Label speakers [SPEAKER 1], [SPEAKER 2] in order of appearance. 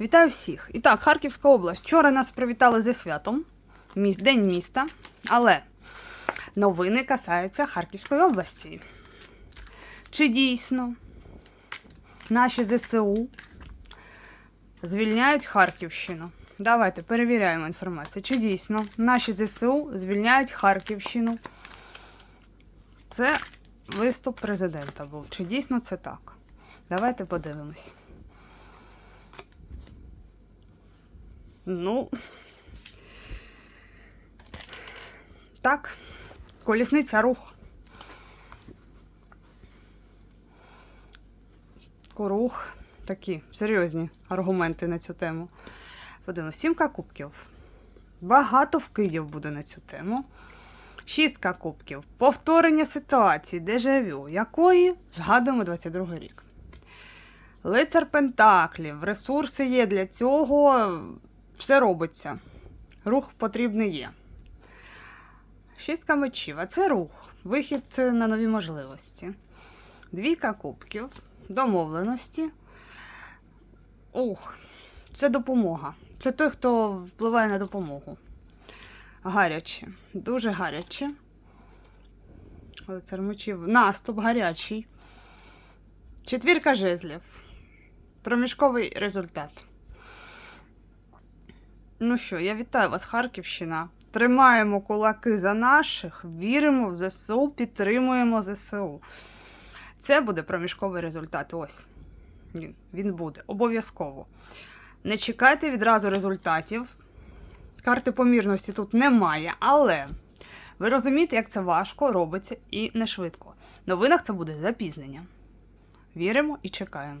[SPEAKER 1] Вітаю всіх! І так, Харківська область. Вчора нас привітали зі святом, День міста. Але новини касаються Харківської області. Чи дійсно наші ЗСУ звільняють Харківщину? Давайте перевіряємо інформацію. Чи дійсно наші ЗСУ звільняють Харківщину? Це виступ президента був. Чи дійсно це так? Давайте подивимось. Ну. Так, колісниця рух. Рух. Такі серйозні аргументи на цю тему. Подивимось, сімка кубків. Багато вкидів буде на цю тему. Шістка кубків. Повторення ситуації, дежавю, якої згадуємо 22 рік. Лицар Пентаклів. Ресурси є для цього. Все робиться. Рух потрібний є. Шістка мечів. А це рух. Вихід на нові можливості. Двійка кубків. Домовленості. Ух, це допомога. Це той, хто впливає на допомогу. Гаряче. Дуже гаряче. Лицар мечів. Наступ гарячий. Четвірка жезлів. Проміжковий результат. Ну що, я вітаю вас, Харківщина. Тримаємо кулаки за наших, віримо в ЗСУ, підтримуємо ЗСУ. Це буде проміжковий результат. Ось. Він, він буде. Обов'язково. Не чекайте відразу результатів. Карти помірності тут немає, але ви розумієте, як це важко робиться і не швидко. В новинах це буде запізнення. Віримо і чекаємо.